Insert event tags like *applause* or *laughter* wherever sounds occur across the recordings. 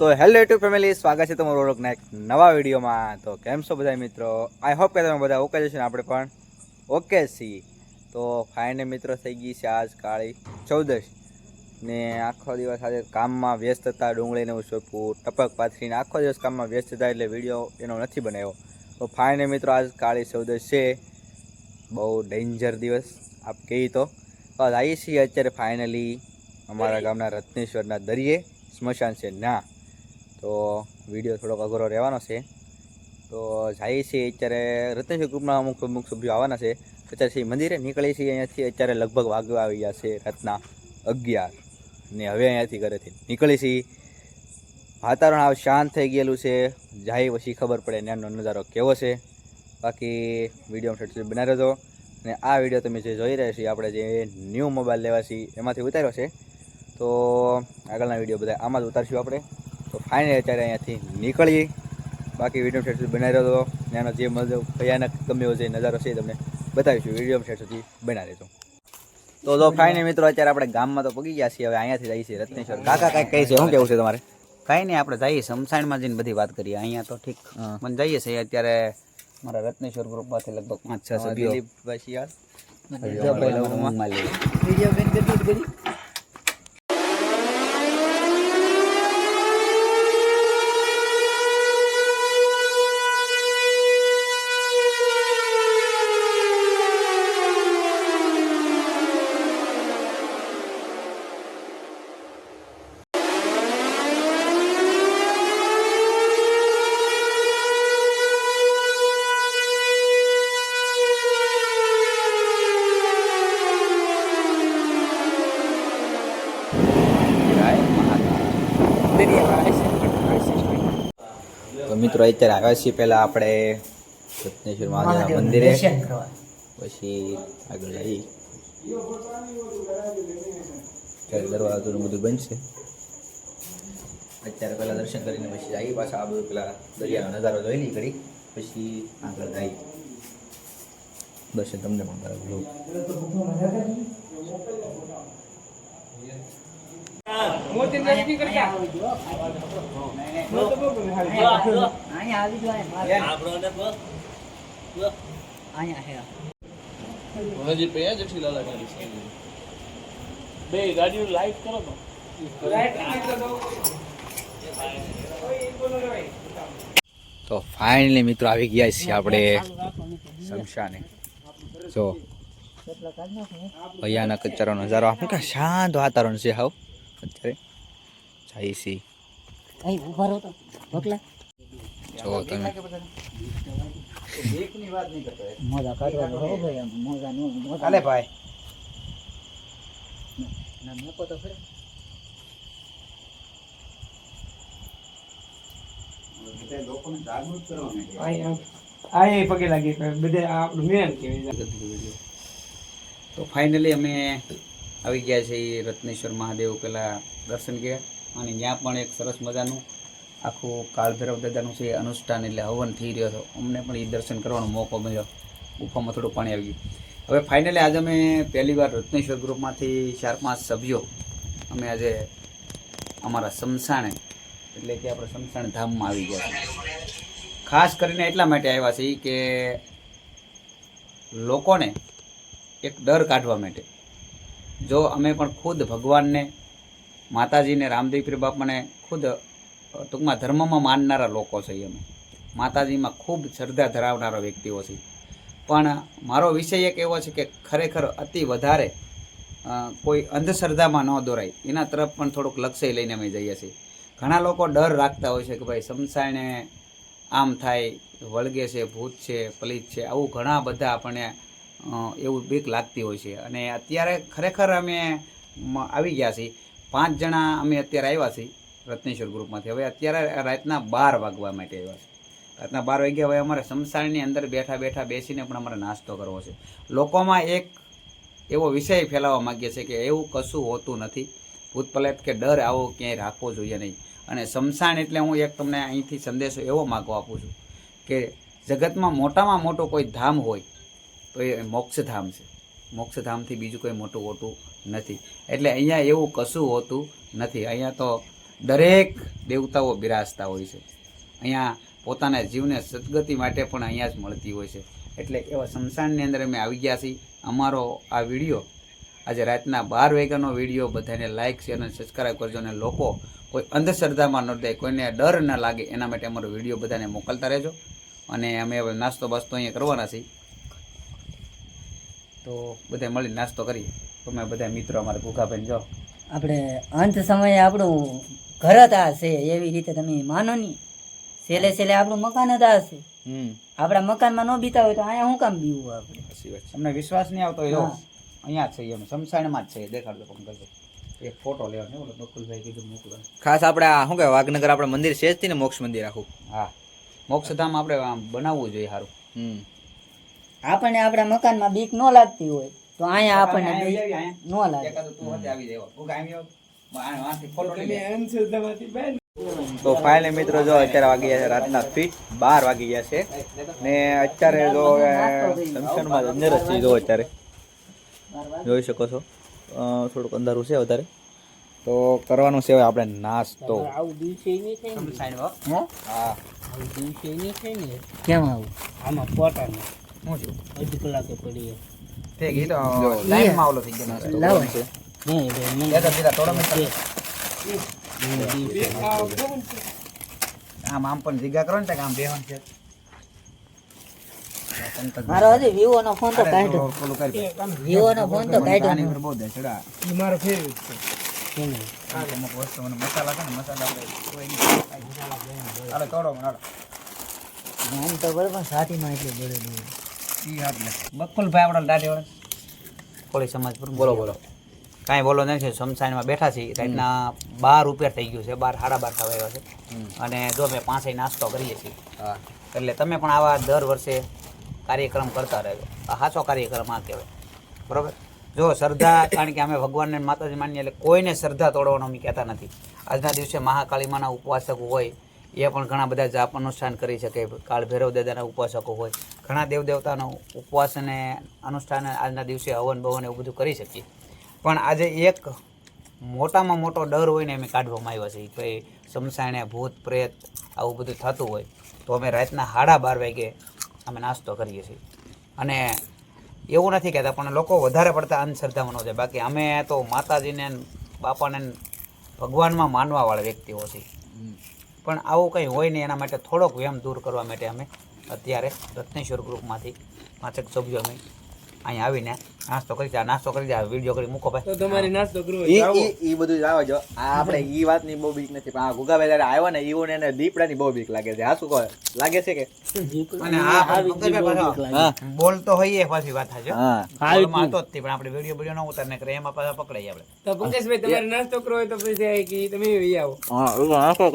તો hello YouTube family સ્વાગત છે તમારું ઓળખના એક નવા વિડીયોમાં. તો કેમ છો બધા મિત્રો? આઈ હોપ કે તમે બધા ઓકે જશો ને આપણે પણ ઓકે સી તો ફાઈને મિત્રો થઈ ગઈ છે આજ કાળી ચૌદશ. ને આખો દિવસ આજે કામમાં વ્યસ્ત હતા ડુંગળીને હું સોંપવું ટપક પાથરીને આખો દિવસ કામમાં વ્યસ્ત હતા એટલે વીડિયો એનો નથી બનાવ્યો. તો ફાઈને મિત્રો આજ કાળી ચૌદશ છે. બહુ ડેન્જર દિવસ આપ કહી તો. આવીએ છીએ અત્યારે ફાઇનલી અમારા ગામના રત્નેશ્વરના દરિયે સ્મશાન છે. ના. તો વીડિયો થોડોક અઘરો રહેવાનો છે. તો જઈએ છીએ અત્યારે રત્નેશ્વર ગ્રુપના અમુક અમુક સભ્યો આવવાના છે. અત્યારે છે મંદિરે નીકળીએ છીએ અહીંયાથી અત્યારે લગભગ વાગવા આવી ગયા છે રાતના અગિયાર. ને હવે અહીંયાથી ઘરેથી નીકળી છીએ વાતાવરણ હાવ શાંત થઈ ગયેલું છે. જાય પછી ખબર પડે ત્યાંનો નજારો કેવો છે. બાકી વીડિયો સેટ સુધી બનાવી રહેજો અને આ વીડિયો તમે જે જોઈ રહ્યા છીએ આપણે જે ન્યૂ મોબાઈલ લેવા છીએ એમાંથી ઉતાર્યો છે. તો આગળના વીડિયો બધા આમાં જ ઉતારશું આપણે. તો ફાઇનલી અત્યારે અહીંયાથી નીકળીએ. બાકી વીડિયો શેર સુધી બનાવી રહ્યો ત્યાંનો જે મજો ભયાનક ગમ્યો છે નજારો છે તમને બતાવીશું. વીડિયો શેર સુધી બનાવી રહેજો તો જો ફાઇનલી મિત્રો અત્યારે આપણે ગામમાં તો પગી ગયા છીએ. હવે અહીંયાથી જઈએ છીએ રત્નેશ્વર. કાકા કાંઈક કહે છે? શું કેવું છે તમારે? કઈ નહીં આપણે જઈએ સમસાણમાં જઈને બધી વાત કરીએ. અહીંયા તો ઠીક. પણ જઈએ છીએ. અત્યારે મારા રત્નેશ્વર ગ્રુપમાંથી લગભગ પાંચ છ સભ્યો. દિલીપભાઈ શિયાળ. મિત્રો અત્યારે આવ્યા છીએ પહેલાં આપણે રત્નેશ્વર મહાદેવના મંદિરે. પછી આગળ જઈ ત્યારે દરવાજો બધું બનશે અત્યારે પહેલાં દર્શન કરીને પછી જઈએ પાછા. આ બધું પેલા દરિયાનો નજારો જોઈ લઈ કરી પછી આગળ જઈ દર્શન તમને પણ કરાવું. હજી પૈયા જેટલી લાલા ગાડી બે ગાડીઓ લાઈટ કરો તો. તો. ફાઇનલી મિત્રો આવી ગયા છીએ આપણે શમશાને. જો. ભૈયાના કચરાનો નજારો. આપણે કે શાંત વાતાવરણ છે હાવ અત્યારે. જાય છીએ જો તમે. હાલે ભાઈ આ એ પગે લાગી બધે આ આપણું મેન કહેવાય તો ફાઇનલી અમે આવી ગયા છે એ રત્નેશ્વર મહાદેવ પેલા દર્શન ગયા અને ત્યાં પણ એક સરસ મજાનું આખું કાળભૈરવ દાદાનું છે અનુષ્ઠાન એટલે હવન થઈ રહ્યો હતો, અમને પણ એ દર્શન કરવાનો મોકો મળ્યો. ગુફામાં થોડું પાણી આવી ગયું. હવે ફાઇનલી આજે અમે પહેલી વાર રત્નેશ્વર ગ્રુપમાંથી ચાર પાંચ સભ્યો અમે આજે અમારા શમશાણે એટલે કે આપણે સમસાણ ધામમાં આવી ગયા છીએ. ખાસ કરીને એટલા માટે આવ્યા છીએ કે લોકોને એક ડર કાઢવા માટે. જો અમે પણ ખુદ ભગવાનને, માતાજીને રામદેવપીર બાપાને ખુદ ટૂંકમાં ધર્મમાં માનનારા લોકો છીએ અમે. માતાજીમાં ખૂબ શ્રદ્ધા ધરાવનારા વ્યક્તિઓ છીએ. પણ મારો વિષય એક એવો છે કે ખરેખર અતિ વધારે કોઈ અંધશ્રદ્ધામાં ન દોરાય. એના તરફ પણ થોડુંક લક્ષ્ય લઈને અમે જઈએ છીએ. ઘણા લોકો ડર રાખતા હોય છે કે ભાઈ સમસાયને આમ થાય, વળગે છે, ભૂત છે, પલિત છે, આવું ઘણા બધા આપણને એવું બીક લાગતી હોય છે. અને અત્યારે ખરેખર અમે આવી ગયા છીએ. પાંચ જણા અમે અત્યારે આવ્યા છીએ રત્નેશ્વર ગ્રુપમાંથી. હવે અત્યારે રાતના બાર વાગવા માટે આવ્યા છે રાતના બાર વાગ્યા હવે અમારે શમશાનની અંદર બેઠા બેઠા બેસીને પણ અમારે નાસ્તો કરવો છે. લોકોમાં એક એવો વિષય ફેલાવવા માગીએ છીએ કે એવું કશું હોતું નથી. ભૂતપલેત કે ડર આવો ક્યાંય રાખવો જોઈએ નહીં. અને શમશાન એટલે હું એક તમને અહીંથી સંદેશો એવો માગવા આપું છું કે જગતમાં મોટામાં મોટું કોઈ ધામ હોય તો એ મોક્ષધામ છે. મોક્ષધામથી બીજું કોઈ મોટું હોતું નથી. એટલે અહીંયા એવું કશું હોતું નથી. અહીંયા તો દરેક દેવતાઓ બિરાજતા હોય છે. અહીંયા પોતાના જીવને સદગતિ માટે પણ અહીંયા જ મળતી હોય છે. એટલે એવા સ્મશાનની અંદર અમે આવી ગયા છીએ. અમારો આ વીડિયો આજે રાતના બાર વાગ્યાનો વીડિયો. બધાને લાઇક શેર અને સબસ્ક્રાઈબ કરજો અને લોકો કોઈ અંધશ્રદ્ધામાં ન દે કોઈને ડર ન લાગે, એના માટે અમારો વીડિયો બધાને મોકલતા રહેજો. અને અમે હવે નાસ્તો બાસ્તો અહીંયા કરવાના છીએ. તો બધા મળી નાસ્તો કરીએ. તમે બધા મિત્રો અમારા ભૂખાભાઈ જો આપણે અંત સમયે આપણું ઘર જ આ છે એવી રીતે તમે માનો નહીં. છેલ્લે છેલ્લે આપણું મકાન જ આ છે. હમ. આપણા મકાનમાં ન બીતા હોય તો અહીંયા શું કામ બીવું આપણે? અમને તમને વિશ્વાસ નહીં આવતો હોય અહીંયા જ છે એમ શમશાનમાં જ છે દેખાડજો પંકજભાઈ એક ફોટો લેવાનો ઓલો નકુલભાઈ કીધું મોકલો. ખાસ આપણે આ શું કહેવાય વાઘનગર આપણે મંદિર છે જ ને મોક્ષ મંદિર આખું. હા. મોક્ષધામ આપણે આમ બનાવવું જોઈએ સારું. હમ. આપણને આપણા મકાનમાં બીક ન લાગતી હોય તો અહીંયા આપણને બીક ન લાગે. તું ફાઇનલી મિત્રો જો અત્યારે વાગી ગયા છે રાતના ફીટ બાર વાગી ગયા છે. ને અત્યારે જો જંકશનમાં અંદર જ છે જો અત્યારે. જોઈ શકો છો. થોડુંક અંધારું છે વધારે. તો કરવાનું છે આપણે નાસ્તો. આવું દિવસે નહીં થાય હા? આવું દિવસે નહીં થાય ને? કેમ આવું? આમાં પોટાને શું છે? અડધી કલાકે પડી ઠીક, ઈ તો ટાઈમમાં ઓલો થઈ ગયો. નાસ્તો. લાવો નહીં ભાઈ એ તો સીધા થોડો મિનિટ આમ આમ પણ જીગા કરો ને તો આમ બેહવાનું છે. મારો હજી વિવો નો ફોન તો કાઢ્યો. થોડું ઓલું કરી દે. વિવો નો ફોન તો કાઢ્યો બહુ દે એ મારો ફેવરેટ છે. અમુક વસ્તુ મને મસાલા છે ને મસાલા આપણે કોઈ નહીં. હાલો, તોડો મને, આમ તો બરોબર સાતીમાં એટલું બોલેલું ઈ હાથ લે. બકુલભાઈ આપણા દાઢી વાળા. કોળી સમાજ પર. બોલો બોલો. કાંઈ બોલો નથી. શમશાનમાં બેઠા છીએ. રાતના બાર ઉપેર થઈ ગયું છે. બાર સાડા બાર થવા આવ્યા છે. અને જો અમે પાંચે નાસ્તો કરીએ છીએ. એટલે તમે પણ આવા દર વર્ષે કાર્યક્રમ કરતા રહેજો. આ સાચો કાર્યક્રમ આ કહેવાય. બરાબર? જો શ્રદ્ધા કારણ કે અમે ભગવાનને માતાજી માનીએ એટલે કોઈને શ્રદ્ધા તોડવાનો અમે કહેતા નથી. આજના દિવસે મહાકાળીમાના ઉપવાસક હોય એ પણ ઘણા બધા જાપ અનુષ્ઠાન કરી શકે. કાળ ભૈરવ દાદાના ઉપવાસકો હોય ઘણા દેવ દેવતાનો ઉપવાસ અને અનુષ્ઠાન આજના દિવસે હવન ભવન એવું બધું કરી શકીએ. પણ આજે એક મોટામાં મોટો ડર હોય ને અમે કાઢવામાં આવ્યા છે કે શમશાને ભૂત પ્રેત આવું બધું થતું હોય તો અમે રાતના સાડા બાર વાગે અમે નાસ્તો કરીએ છીએ. અને એવું નથી કહેતા પણ લોકો વધારે પડતા અંધશ્રદ્ધામાં છે બાકી અમે તો માતાજીને બાપાને ભગવાનમાં માનવાવાળા વ્યક્તિઓ છીએ. પણ આવું કંઈ હોય નહીં એના માટે થોડોક વ્યમ દૂર કરવા માટે અમે અત્યારે રત્નેશ્વર ગ્રુપમાંથી પાંચેક સભ્યો અમે અહીંયા આવીને નાસ્તો કરી આ નાસ્તો કરી આ વીડિયો કરી મૂકો ભાઈ. તો તમારે નાસ્તો કરવો ઈ. ઈ બધું જ આવે જો. આ આપણે ઈ વાતની બહુ બીક નથી પણ આ ગુગાભાઈ જયારે આવ્યો ને ઈવોને એને દીપડાની બહુ બીક લાગે છે. આ શું કહે? લાગે છે કે? અને આ બોલતો હોઈએ પાછી વાત થાય છે હા બોલમાં જ પણ આપણે વીડિયો વીડિયો ન ઉતારને કરે એમાં પાછા પકડાઈ આપણે. તો પંકજભાઈ તમારે નાસ્તો કરવો હોય તો પછી કે તમે આવો. હા નાસ્તો આખો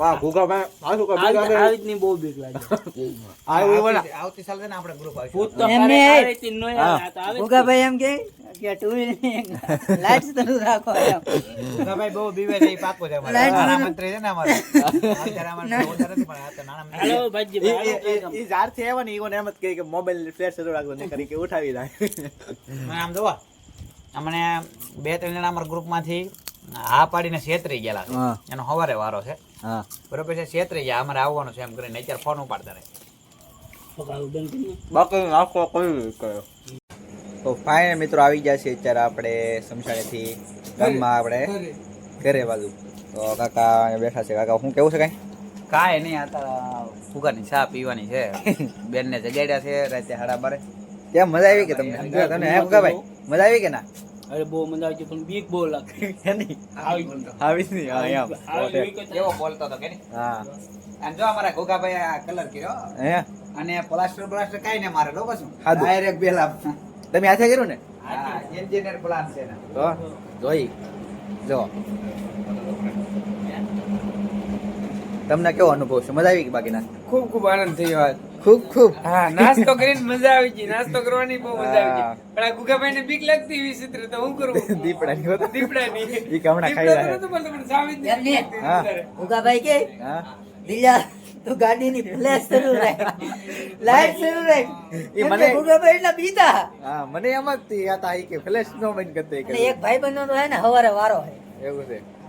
આ શું આવી ની બહુ બીક લાગે. આવ્યું એવું આવતી- સાલ ને આપણે ગ્રુપ ભૂત તો એમને એમ કે કે ટુ લાઈટ તો રાખો એમ. ભાઈ બહુ બીવે છે પાકો છે અમારે. લાઈટ છે ને અમારે. અત્યારે અમારે બહુ વધારે નથી પણ આ તો નાણામંત્રી છે. હાલો ભાઈજી, ઈ- હાલો, ઈ- ઈ- ઈ જ્યારથી આવ્યા ને ઈવોને એમ જ કહે કે મોબાઈલ ફ્લેશ શરૂ રાખજો નહીં કરી કે ઉઠાવી દે *laughs* આમ જોવા. અમને બે ત્રણ જણા અમારા ગ્રુપમાંથી હા પાડીને છેતરી ગયેલા છે. એનો સવારે વારો છે. બરોબર છે છેતરી ગયા અમારે આવવાનું છે એમ કરીને અત્યારે ફોન ઉપાડતા રહે. બાકી નાખો કયું કયો તો ફાઇનલ મિત્રો આવી ગયા છે અત્યારે આપણે શમશાનેથી ગામમાં આપણે ઘરે બાજુ. તો કાકા બેઠા છે. કાકા શું કેવું છે કાંઈ? કાંઈ નહીં આ ફુગાની ચા પીવાની છે. *laughs* બેનને જગાડ્યા છે રાતે સાડા બારે. કેમ મજા આવી કે તમને? તમે હે ફુગાભાઈ મજા આવી કે ના? અરે બહુ મજા આવી પણ બીક બહુ લાગે. એની આવી આવી જ નહીં હા એમ કેવો બોલતો હતો કે નહીં? હા. અને જો અમારા ગોગાભાઈ આ કલર કર્યો. હે? અને પ્લાસ્ટર પ્લાસ્ટર કાંઈ ને મારે શું સાદું. ડાયરેક્ટ બેલા તમે હાથે કર્યું ને? એન્જિનિયર પ્લાન છે ને. તો જોઈ. જો. તમને કેવો અનુભવ છે? મજા આવી કે બાકી ના ખૂબ ખૂબ આનંદ થયો આજ. ખૂબ ખૂબ. હા નાસ્તો કરીને મજા આવી ગઈ. નાસ્તો કરવાની બહુ મજા આવી ગઈ. પણ આ ગુગાભાઈ ને બીક લાગતી વિચિત્ર તો હું કરું? *laughs* દીપડાની હોત. દીપડાની. ની એ કમણા ખાઈ રહ્યા. તો બોલતો, પણ સાવી જ એમ નહીં. હા. વધારે. ભૂગાભાઈ કે હા. દિલા તું ગાડીની ફ્લેશ શરૂ રાખ. લાઈટ શરૂ રાખ. એ મને- ગુગાભાઈ ના બીતા. હા મને એમ જ હતી આ કે ફ્લેશ નો બંધ કરતે એક ભાઈ બનવાનો હે ને હવારે વારો હે એવું છે.